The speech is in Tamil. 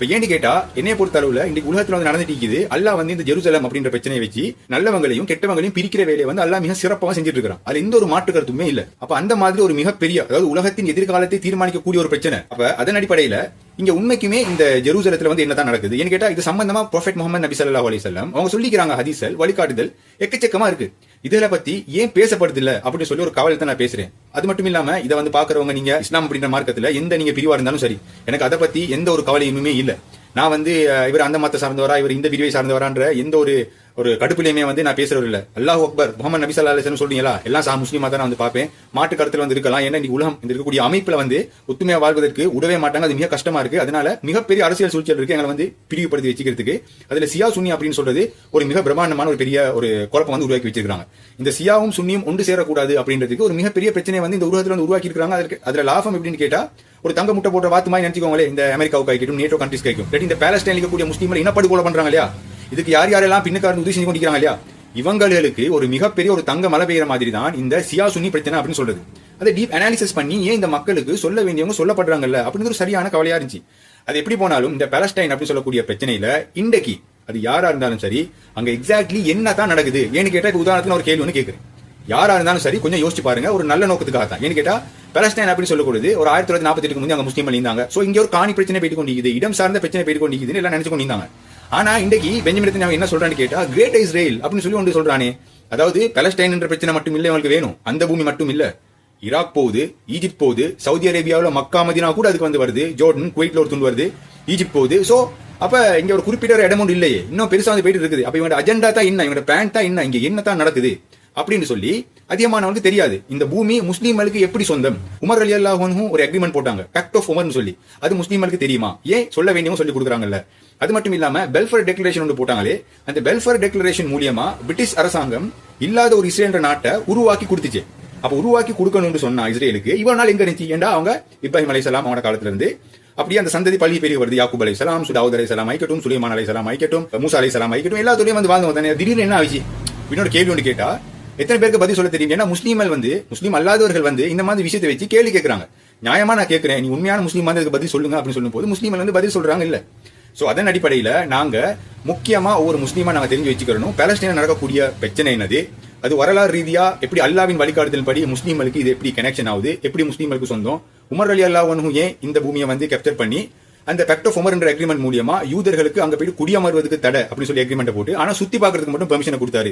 இப்ப ஏன்னு கேட்டா என்னைய பொறுத்த அளவுல இன்னைக்கு உலகத்துல வந்து நடந்துட்டு இருக்குது. அல்லா வந்து இந்த ஜெருசலம் அப்படின்ற பிரச்சனையை வச்சு நல்லவங்களையும் கெட்டவங்களையும் பிரிக்கிற வேலையை வந்து அல்லா மிக சிறப்பாக செஞ்சுட்டு இருக்கிறான் அது எந்த ஒரு மாற்று கருத்துமே இல்ல. அப்ப அந்த மாதிரி ஒரு மிகப்பெரிய அதாவது உலகத்தின் எதிர்காலத்தை தீர்மானிக்கக்கூடிய ஒரு பிரச்சனை. அப்ப அதன் அடிப்படையில இங்க உண்மைக்குமே இந்த ஜெருசலத்துல வந்து என்னதான் நடக்குது? ஏன்னு கேட்டா இது சம்பந்தமா ப்ரொஃபெட் முகமது நபி சல்லா அலைஹி அவங்க சொல்லிக்கிறாங்க ஹதீசல் வழிகாட்டுதல் எக்கச்சக்கமா இருக்கு. இதுல பத்தி ஏன் பேசப்படுது இல்ல அப்படின்னு சொல்லி ஒரு கவலை நான் பேசுறேன். அது மட்டும் இல்லாம இதை வந்து பாக்குறவங்க நீங்க இஸ்லாம் அப்படின்ற மார்க்கத்துல எந்த நீங்க பிரிவா இருந்தாலும் சரி எனக்கு அதை பத்தி எந்த ஒரு கவலையுமே இல்ல. நான் வந்து இவர் அந்த மத்த சார்ந்தவரா இவர் இந்த பிரிவை சார்ந்தவரான்ற எந்த ஒரு ஒரு கடுப்புலையுமே வந்து நான் பேசுறது இல்ல. அல்லாஹ் அக்பர் முகமது நபி சல்லா அலைஹி சொல்றீங்களா? எல்லாம் சா முஸ்லீமா தான் நான் வந்து பார்ப்பேன். மாட்டு கருத்துல வந்து இருக்கலாம். ஏன்னா இன்னைக்கு உலகம் இந்த இருக்கக்கூடிய அமைப்புல வந்து ஒத்துமையா வாழ்வதற்கு உடவே மாட்டாங்க. அது மிக கஷ்டமா இருக்கு. அதனால மிகப்பெரிய அரசியல் சூழ்ச்சியல் இருக்கு. எங்களை வந்து பிரிவுபடுத்தி வச்சுக்கிறதுக்கு. அதுல சியா சுன்னி அப்படின்னு சொல்றது ஒரு மிக பிரம்மாண்டமான ஒரு பெரிய ஒரு குழப்பம் வந்து உருவாக்கி வச்சிருக்காங்க இந்த சியாவும் சுன்னியும் ஒன்று சேரக்கூடாது அப்படின்றதுக்கு ஒரு மிகப்பெரிய பிரச்சனை வந்து இந்த உலகத்துல வந்து உருவாக்கி இருக்காங்க. அதற்கு அதுல லாபம் எப்படின்னு கேட்டா ஒரு தங்க முட்டை போட்ட வாத்து மாதிரி நினைச்சுக்கோங்களே இந்த அமெரிக்காவுக்கு ஆகிட்டும் நேட்டோ கண்ட்ரிஸ் கிடைக்கும் இந்த பேலஸ்டைன் இருக்கக்கூடிய முஸ்லீம்கள் இனப்படுகொலை பண்றாங்க இல்லையா? இதுக்கு யார் யாரெல்லாம் பின்னுக்காரன் உதவி செஞ்சு கொண்டிருக்கிறாங்க இல்லையா? இவங்களுக்கு ஒரு மிகப்பெரிய ஒரு தங்க மழை பெய்யுற மாதிரி தான் இந்த சியா சுன்னி பிரச்சனை அப்படின்னு சொல்றது. அதை டீப் அனாலிசிஸ் பண்ணி ஏன் இந்த மக்களுக்கு சொல்ல வேண்டியவங்க சொல்லப்படுறாங்கல்ல அப்படின்னு ஒரு சரியான கவலையா இருந்துச்சு. அது எப்படி போனாலும் இந்த பலஸ்டைன் அப்படின்னு சொல்லக்கூடிய பிரச்சனையில இன்றைக்கு அது யாரா இருந்தாலும் சரி அங்க எக்ஸாக்ட்லி என்ன தான் நடக்குது? ஏன்னு கேட்டா இப்ப உதாரணத்துல ஒரு கேள்வி ஒன்று கேட்குறேன் யாரா இருந்தாலும் சரி கொஞ்சம் யோசிச்சு பாருங்க ஒரு நல்ல நோக்கத்துக்காக தான் ஏன்னு கேட்டா பலஸ்டைன் அப்படின்னு சொல்லக்கூடியது ஒரு ஆயிரத்தி தொள்ளாயிரத்தி நாற்பத்தி எட்டுக்கு முந்தைய அங்க முஸ்லீம்கள் இருந்தாங்க. சோ இங்க ஒரு காணி பிரச்சனை போயிட்டு கொண்டிருக்குது இடம் சார்ந்த பிரச்சனை போயிட்டு கொண்டிருக்குதுன்னு எல்லாம் நினைச்சு கொண்டிருந்தாங்க. ஆனா இன்றைக்கு பெஞ்சமின் அவன் என்ன சொல்றான்னு கேட்டா கிரேட் இஸ்ரேல் அப்படின்னு சொல்லி ஒன்று சொல்றானே. அதாவது பலஸ்டைன் என்ற பிரச்சனை மட்டும் இல்லை அவங்களுக்கு வேணும். அந்த பூமி மட்டும் இல்ல. ஈராக் போகுது ஈஜிப்ட் போகுது சவுதி அரேபியாவில் மக்கா மதினா கூட அதுக்கு வந்து வருது. ஜோர்டன் குவைட்ல ஒரு துண்டு வருது. ஈஜிப்ட் போகுது. ஸோ அப்ப இங்க ஒரு குறிப்பிட்ட ஒரு இடம் ஒன்று இல்லையே. இன்னும் பெருசா வந்து போயிட்டு இருக்குது. அப்ப இவங்க அஜெண்டா தான் என்ன? இவங்க பிளான் தான் என்ன? இங்க என்ன தான் நடக்குது? அப்படின்னு சொல்லி அதிகமானவனுக்கு தெரியாது. இந்த பூமி முஸ்லீம்களுக்கு எப்படி சொந்தம்? உமர் அலி அல்லாஹும் ஒரு அக்ரிமெண்ட் போட்டாங்க. பேக்ட் ஆஃப் உமர்னு சொல்லி. அது முஸ்லீம்களுக்கு தெரியுமா? ஏன் சொல்ல வேண்டியவங்க சொல்லி கொடுக்குறாங்கல்ல. அது மட்டும் இல்லாம பெல்ஃபர் டெக்ளரேஷன் ஒன்று போட்டாங்களே அந்த பெல்ஃபர் டெக்ளரேஷன் மூலியமா பிரிட்டிஷ் அரசாங்கம் இல்லாத ஒரு இஸ்ரேல் என்ற நாட்டை உருவாக்கி கொடுத்துச்சு. அப்ப உருவாக்கி கொடுக்கணும்னு சொன்னா இஸ்ரேலுக்கு இவ்வளவு நாள் எங்க இருந்துச்சு? ஏன்டா அவங்க இப்ராஹிம் அலைசலாம் அவனோட காலத்துல இருந்து அப்படியே அந்த சந்ததி பள்ளி பெரிய வருது யாக்கூப் அலைசலாம் சுதாவுத் அலைசலாம் ஐக்கட்டும் சுலைமான் அலைசலாம் ஐக்கட்டும் மூசா அலைசலாம் ஐக்கட்டும் எல்லாத்துலயும் வந்து வாழ்ந்து வந்தானே திடீர்னு என்ன ஆச்சு என்னோட கேள்வி ஒன்று கேட்டா எத்தனை பேருக்கு பதில் சொல்ல தெரியும்? ஏன்னா முஸ்லீம்கள் வந்து முஸ்லீம் அல்லாதவர்கள் வந்து இந்த மாதிரி விஷயத்தை வச்சு கேள்வி கேட்கறாங்க நியாயமா நான் கேட்கிறேன் நீ உண்மையான முஸ்லீம் வந்து பதில் சொல்லுங்க அப்படின்னு சொல்லும்போது முஸ்லீம்கள் வந்து பதில் சொல்றாங்க இல்ல. ஸோ அதன் அடிப்படையில் நாங்கள் முக்கியமாக ஒவ்வொரு முஸ்லீமாக நாங்கள் தெரிஞ்சு வச்சுக்கிறோம் பாலஸ்தீன நடக்கக்கூடிய பிரச்சனை என்னது? அது வரலாறு ரீதியாக எப்படி அல்லாவின் வழிகாட்டுதல் படி முஸ்லீம்களுக்கு இது எப்படி கனெக்ஷன் ஆகுது? எப்படி முஸ்லீம்களுக்கு சொந்தம்? உமர் அலி அல்லாஹ் ஏன் இந்த பூமியை வந்து கேப்சர் பண்ணி அந்த பெக்ட் ஆஃப் உமர் என்ற அக்ரிமெண்ட் மூலியமா யூதர்களுக்கு அங்கே போயிட்டு குடியமர்வதுக்கு தடை அப்படின்னு சொல்லி அக்ரிமெண்ட் போட்டு ஆனால் சுற்றி பார்க்கறதுக்கு மட்டும் பெர்மிஷனை கொடுத்தாரு.